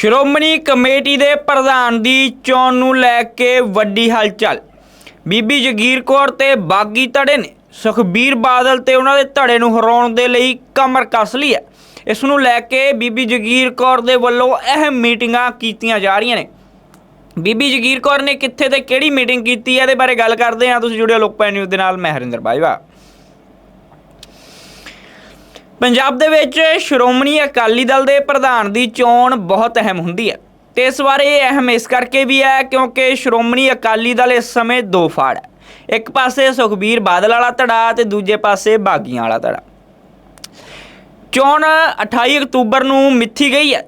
Shiromani committee ਦੇ ਪ੍ਰਧਾਨ ਦੀ ਚੋਣ ਨੂੰ ਲੈ ਕੇ ਵੱਡੀ ਹਲਚਲ। ਬੀਬੀ ਜਗੀਰ ਕੌਰ ਤੇ ਬਾਗੀ ਧੜੇ ਨੇ। ਸੁਖਬੀਰ ਬਾਦਲ ਤੇ ਉਹਨਾਂ ਦੇ ਧੜੇ ਨੂੰ ਹਰਾਉਣ ਦੇ ਲਈ ਕਮਰ ਕੱਸ ਲਈ ਹੈ। ਇਸ ਨੂੰ ਲੈ ਕੇ ਬੀਬੀ ਜਗੀਰ ਕੌਰ ਦੇ ਵੱਲੋਂ ਅਹਿਮ ਮੀਟਿੰਗਾਂ ਕੀਤੀਆਂ ਜਾ ਰਹੀਆਂ ਨੇ। ਬੀਬੀ ਜਗੀਰ ਕੌਰ ਨੇ ਕਿੱਥੇ ਤੇ ਕਿਹੜੀ ਮੀਟਿੰਗ ਕੀਤੀ ਹੈ, ਇਹਦੇ ਬਾਰੇ ਗੱਲ ਕਰਦੇ ਹਾਂ। ਤੁਸੀਂ ਜੁੜਿਓ ਲੋਕਪਾਲ ਨਿਊਜ਼ ਦੇ ਨਾਲ, ਮੈਂ ਹਰਿੰਦਰ ਬਾਜਵਾ। ਪੰਜਾਬ ਦੇ ਵਿੱਚ ਸ਼੍ਰੋਮਣੀ ਅਕਾਲੀ ਦਲ ਦੇ ਪ੍ਰਧਾਨ ਦੀ ਚੋਣ ਬਹੁਤ ਅਹਿਮ ਹੁੰਦੀ ਹੈ ਤੇ ਇਸ ਵਾਰ ਇਹ ਅਹਿਮ ਇਸ ਕਰਕੇ ਵੀ ਹੈ ਕਿਉਂਕਿ ਸ਼੍ਰੋਮਣੀ ਅਕਾਲੀ ਦਲ ਇਸ ਸਮੇਂ ਦੋ ਫਾੜ ਹੈ। ਇੱਕ ਪਾਸੇ ਸੁਖਬੀਰ ਬਾਦਲ ਵਾਲਾ ਧੜਾ ਤੇ ਦੂਜੇ ਪਾਸੇ ਬਾਗੀਆਂ ਵਾਲਾ ਧੜਾ। ਚੋਣ 28 ਅਕਤੂਬਰ ਨੂੰ ਮਿੱਥੀ ਗਈ ਹੈ।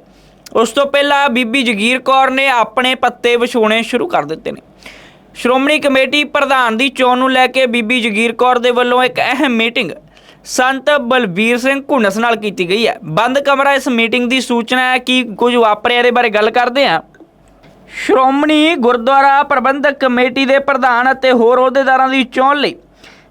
ਉਸ ਤੋਂ ਪਹਿਲਾਂ ਬੀਬੀ ਜਗੀਰ ਕੌਰ ਨੇ ਆਪਣੇ ਪੱਤੇ ਵਿਛਾਉਣੇ ਸ਼ੁਰੂ ਕਰ ਦਿੱਤੇ ਨੇ। ਸ਼੍ਰੋਮਣੀ ਕਮੇਟੀ ਪ੍ਰਧਾਨ ਦੀ ਚੋਣ ਨੂੰ ਲੈ ਕੇ ਬੀਬੀ ਜਗੀਰ ਕੌਰ ਦੇ ਵੱਲੋਂ ਇੱਕ ਅਹਿਮ ਮੀਟਿੰਗ ਸੰਤ ਬਲਬੀਰ ਸਿੰਘ ਘੁੰਨਸ ਨਾਲ ਕੀਤੀ ਗਈ ਹੈ। ਬੰਦ ਕਮਰਾ ਇਸ ਮੀਟਿੰਗ ਦੀ ਸੂਚਨਾ ਹੈ ਕਿ ਕੁਝ ਵਾਪਰਿਆ ਇਹਦੇ ਬਾਰੇ ਗੱਲ ਕਰਦੇ ਹਾਂ। ਸ਼੍ਰੋਮਣੀ ਗੁਰਦੁਆਰਾ ਪ੍ਰਬੰਧਕ ਕਮੇਟੀ ਦੇ ਪ੍ਰਧਾਨ ਅਤੇ ਹੋਰ ਅਹੁਦੇਦਾਰਾਂ ਦੀ ਚੋਣ ਲਈ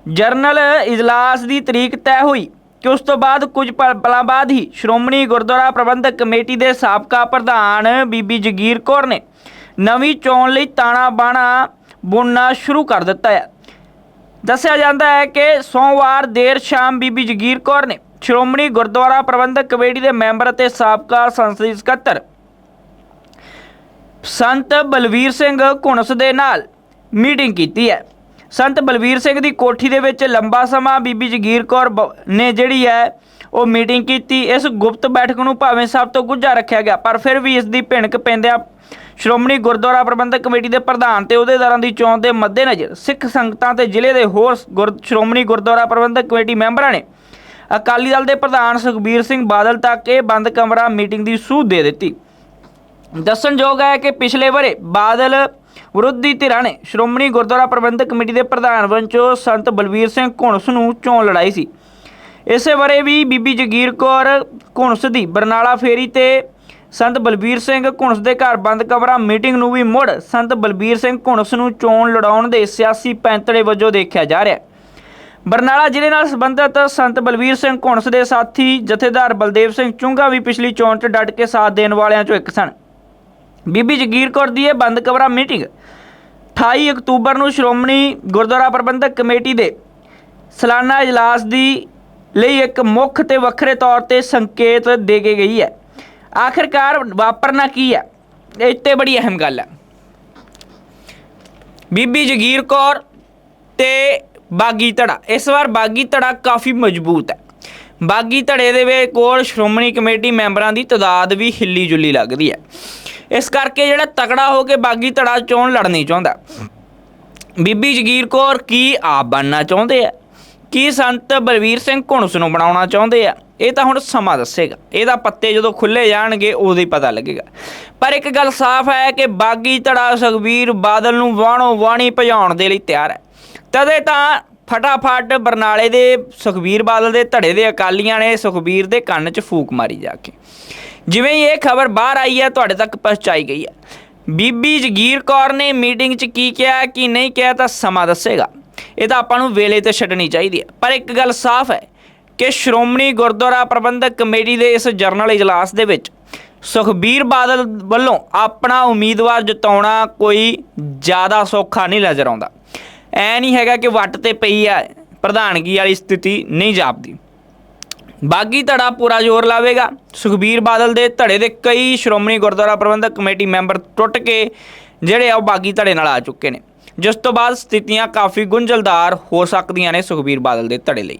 ਜਰਨਲ ਇਜਲਾਸ ਦੀ ਤਰੀਕ ਤੈਅ ਹੋਈ ਕਿ ਉਸ ਤੋਂ ਬਾਅਦ ਕੁਝ ਪਲ- ਪਲਾਂ ਬਾਅਦ ਹੀ ਸ਼੍ਰੋਮਣੀ ਗੁਰਦੁਆਰਾ ਪ੍ਰਬੰਧਕ ਕਮੇਟੀ ਦੇ ਸਾਬਕਾ ਪ੍ਰਧਾਨ ਬੀਬੀ ਜਗੀਰ ਕੌਰ ਨੇ ਨਵੀਂ ਚੋਣ ਲਈ ਤਾਣਾ ਬਾਣਾ ਬੁਣਨਾ ਸ਼ੁਰੂ ਕਰ ਦਿੱਤਾ ਹੈ। ਦੱਸਿਆ ਜਾਂਦਾ ਹੈ ਕਿ ਸੋਮਵਾਰ ਦੇਰ ਸ਼ਾਮ ਬੀਬੀ ਜਗੀਰ ਕੌਰ ਨੇ ਸ਼੍ਰੋਮਣੀ ਗੁਰਦੁਆਰਾ ਪ੍ਰਬੰਧਕ ਕਮੇਟੀ ਦੇ ਮੈਂਬਰ ਅਤੇ ਸਾਬਕਾ ਸੰਸਦੀ ਸਕੱਤਰ ਸੰਤ ਬਲਵੀਰ ਸਿੰਘ ਘੁਣਸ ਦੇ ਨਾਲ ਮੀਟਿੰਗ ਕੀਤੀ ਹੈ। ਸੰਤ ਬਲਵੀਰ ਸਿੰਘ ਦੀ ਕੋਠੀ ਦੇ ਵਿੱਚ ਲੰਬਾ ਸਮਾਂ ਬੀਬੀ ਜਗੀਰ ਕੌਰ ਬ- ਨੇ ਜਿਹੜੀ ਹੈ, ਉਹ ਮੀਟਿੰਗ ਕੀਤੀ। ਇਸ ਗੁਪਤ ਬੈਠਕ ਨੂੰ ਭਾਵੇਂ ਸਭ ਤੋਂ ਗੁੱਝਾ ਰੱਖਿਆ ਗਿਆ, ਪਰ ਫਿਰ ਵੀ ਇਸ ਦੀ ਭਿਣਕ ਪੈਂਦਿਆਂ ਸ਼੍ਰੋਮਣੀ ਗੁਰਦੁਆਰਾ ਪ੍ਰਬੰਧਕ ਕਮੇਟੀ ਦੇ ਪ੍ਰਧਾਨ ਤੇ ਅਹੁਦੇਦਾਰਾਂ ਦੀ ਚੋਣ ਦੇ ਮੱਦੇਨਜ਼ਰ ਸਿੱਖ ਸੰਗਤਾਂ ਤੇ ਜ਼ਿਲ੍ਹੇ ਦੇ ਹੋਰ ਗੁਰ- ਸ਼੍ਰੋਮਣੀ ਗੁਰਦੁਆਰਾ ਪ੍ਰਬੰਧਕ ਕਮੇਟੀ ਮੈਂਬਰਾਂ ਨੇ ਅਕਾਲੀ ਦਲ ਦੇ ਪ੍ਰਧਾਨ ਸੁਖਬੀਰ ਸਿੰਘ ਬਾਦਲ ਤੱਕ ਇਹ ਬੰਦ ਕਮਰਾ ਮੀਟਿੰਗ ਦੀ ਸੂਹ ਦੇ ਦਿੱਤੀ। ਦੱਸਣਯੋਗ ਹੈ ਕਿ ਪਿਛਲੇ ਵਰੇ ਬਾਦਲ ਵਿਰੋਧੀ ਧਿਰਾਂ ਨੇ ਸ਼੍ਰੋਮਣੀ ਗੁਰਦੁਆਰਾ ਪ੍ਰਬੰਧਕ ਕਮੇਟੀ ਦੇ ਪ੍ਰਧਾਨ ਵਜੋਂ ਸੰਤ ਬਲਬੀਰ ਸਿੰਘ ਘੁਣਸ ਨੂੰ ਚੋਣ ਲੜਾਈ ਸੀ। ਇਸੇ ਵਰੇ ਵੀ ਬੀਬੀ ਜਗੀਰ ਕੌਰ ਘੁਣਸ ਦੀ ਬਰਨਾਲਾ ਫੇਰੀ ਤੇ ਸੰਤ ਬਲਬੀਰ ਸਿੰਘ ਘੁਣਸ ਦੇ ਘਰ ਬੰਦ ਕਮਰਾ ਮੀਟਿੰਗ ਨੂੰ ਵੀ ਮੁੜ ਸੰਤ ਬਲਬੀਰ ਸਿੰਘ ਘੁਣਸ ਨੂੰ ਚੋਣ ਲੜਾਉਣ ਦੇ ਸਿਆਸੀ ਪੈਂਤੜੇ ਵਜੋਂ ਦੇਖਿਆ ਜਾ ਰਿਹਾ ਹੈ। ਬਰਨਾਲਾ ਜ਼ਿਲ੍ਹੇ ਨਾਲ ਸੰਬੰਧਿਤ ਸੰਤ ਬਲਬੀਰ ਸਿੰਘ ਘੁਣਸ ਦੇ ਸਾਥੀ ਜਥੇਦਾਰ ਬਲਦੇਵ ਸਿੰਘ ਚੁੰਗਾ ਵੀ ਪਿਛਲੀ ਚੋਣ 'ਚ ਡਟ ਕੇ ਸਾਥ ਦੇਣ ਵਾਲਿਆਂ 'ਚੋਂ ਇੱਕ ਸਨ। ਬੀਬੀ ਜਗੀਰ ਕੌਰ ਦੀ ਇਹ ਬੰਦ ਕਮਰਾ ਮੀਟਿੰਗ 28 ਅਕਤੂਬਰ ਨੂੰ ਸ਼੍ਰੋਮਣੀ ਗੁਰਦੁਆਰਾ ਪ੍ਰਬੰਧਕ ਕਮੇਟੀ ਦੇ ਸਾਲਾਨਾ ਇਜਲਾਸ ਦੀ ਲਈ ਇੱਕ ਮੁੱਖ ਤੇ ਵੱਖਰੇ ਤੌਰ ਤੇ ਸੰਕੇਤ ਦੇ ਕੇ ਗਈ ਹੈ। ਆਖਿਰਕਾਰ ਵਾਪਰਨਾ ਕੀ ਹੈ ਇਹ 'ਤੇ ਬੜੀ ਅਹਿਮ ਗੱਲ ਹੈ ਬੀਬੀ ਜਗੀਰ ਕੌਰ ਤੇ ਬਾਗੀ ਧੜਾ ਇਸ ਵਾਰ ਬਾਗੀ ਧੜਾ ਕਾਫੀ ਮਜ਼ਬੂਤ ਹੈ ਬਾਗੀ ਧੜੇ ਦੇ ਵੇ ਕੋਲ ਸ਼੍ਰੋਮਣੀ ਕਮੇਟੀ ਮੈਂਬਰਾਂ ਦੀ ਤਾਦਾਦ ਵੀ ਹਿੱਲੀ ਜੁਲੀ ਲੱਗਦੀ ਹੈ ਇਸ ਕਰਕੇ ਜਿਹੜਾ ਤਕੜਾ ਹੋ ਕੇ ਬਾਗੀ ਧੜਾ ਚੋਣ ਲੜਨੀ ਚਾਹੁੰਦਾ ਬੀਬੀ ਜਗੀਰ ਕੌਰ ਕੀ ਆਪ ਬਣਨਾ ਚਾਹੁੰਦੇ ਆ ਕੀ ਸੰਤ ਬਲਵੀਰ ਸਿੰਘ ਘੁਣਸ ਨੂੰ ਬਣਾਉਣਾ ਚਾਹੁੰਦੇ ਆ ਇਹ ਤਾਂ ਹੁਣ ਸਮਾਂ ਦੱਸੇਗਾ। ਇਹਦਾ ਪੱਤੇ ਜਦੋਂ ਖੁੱਲੇ ਜਾਣਗੇ, ਉਦੋਂ ਹੀ ਪਤਾ ਲੱਗੇਗਾ। ਪਰ ਇੱਕ ਗੱਲ ਸਾਫ਼ ਹੈ ਕਿ ਬਾਗੀ ਧੜਾ ਸੁਖਬੀਰ ਬਾਦਲ ਨੂੰ ਵਾਣੋ ਵਾਣੀ ਭਜਾਉਣ ਦੇ ਲਈ ਤਿਆਰ ਹੈ। ਤਦੇ ਤਾਂ ਫਟਾਫਟ ਬਰਨਾਲੇ ਦੇ ਸੁਖਬੀਰ ਬਾਦਲ ਦੇ ਧੜੇ ਦੇ ਅਕਾਲੀਆਂ ਨੇ ਸੁਖਬੀਰ ਦੇ ਕੰਨ 'ਚ ਫੂਕ ਮਾਰੀ ਜਾ ਕੇ। ਜਿਵੇਂ ਹੀ ਇਹ ਖਬਰ ਬਾਹਰ ਆਈ ਹੈ, ਤੁਹਾਡੇ ਤੱਕ ਪਹੁੰਚਾਈ ਗਈ ਹੈ। ਬੀਬੀ ਜਗੀਰ ਕੌਰ ਨੇ ਮੀਟਿੰਗ 'ਚ ਕੀ ਕਿਹਾ ਕਿ ਨਹੀਂ ਕਿਹਾ, ਤਾਂ ਸਮਾਂ ਦੱਸੇਗਾ। ਇਹ ਤਾਂ ਆਪਾਂ ਨੂੰ ਵੇਲੇ ਤੇ ਛੱਡਣੀ ਚਾਹੀਦੀ ਹੈ। ਪਰ ਇੱਕ ਗੱਲ ਸਾਫ਼ ਹੈ ਕਿ ਸ਼੍ਰੋਮਣੀ ਗੁਰਦੁਆਰਾ ਪ੍ਰਬੰਧਕ ਕਮੇਟੀ ਦੇ ਇਸ ਜਰਨਲ ਇਜਲਾਸ ਦੇ ਵਿੱਚ ਸੁਖਬੀਰ ਬਾਦਲ ਵੱਲੋਂ ਆਪਣਾ ਉਮੀਦਵਾਰ ਜਿਤਾਉਣਾ ਕੋਈ ਜ਼ਿਆਦਾ ਸੌਖਾ ਨਹੀਂ ਨਜ਼ਰ ਆਉਂਦਾ। ਐ ਨਹੀਂ ਹੈਗਾ ਕਿ ਵੱਟ ਤੇ ਪਈ ਆ, ਪ੍ਰਧਾਨਗੀ ਵਾਲੀ ਸਥਿਤੀ ਨਹੀਂ ਜਾਪਦੀ। ਬਾਗੀ ਧੜਾ ਪੂਰਾ ਜ਼ੋਰ ਲਾਵੇਗਾ। ਸੁਖਬੀਰ ਬਾਦਲ ਦੇ ਧੜੇ ਦੇ ਕਈ ਸ਼੍ਰੋਮਣੀ ਗੁਰਦੁਆਰਾ ਪ੍ਰਬੰਧਕ ਕਮੇਟੀ ਮੈਂਬਰ ਟੁੱਟ ਕੇ ਜਿਹੜੇ ਆ ਉਹ ਬਾਗੀ ਧੜੇ ਨਾਲ ਆ ਚੁੱਕੇ ਨੇ। ਜਿਸ ਤੋਂ ਬਾਅਦ ਸਥਿਤੀਆਂ ਕਾਫੀ ਗੁੰਝਲਦਾਰ ਹੋ ਸਕਦੀਆਂ ਨੇ ਸੁਖਬੀਰ ਬਾਦਲ ਦੇ ਧੜੇ ਲਈ।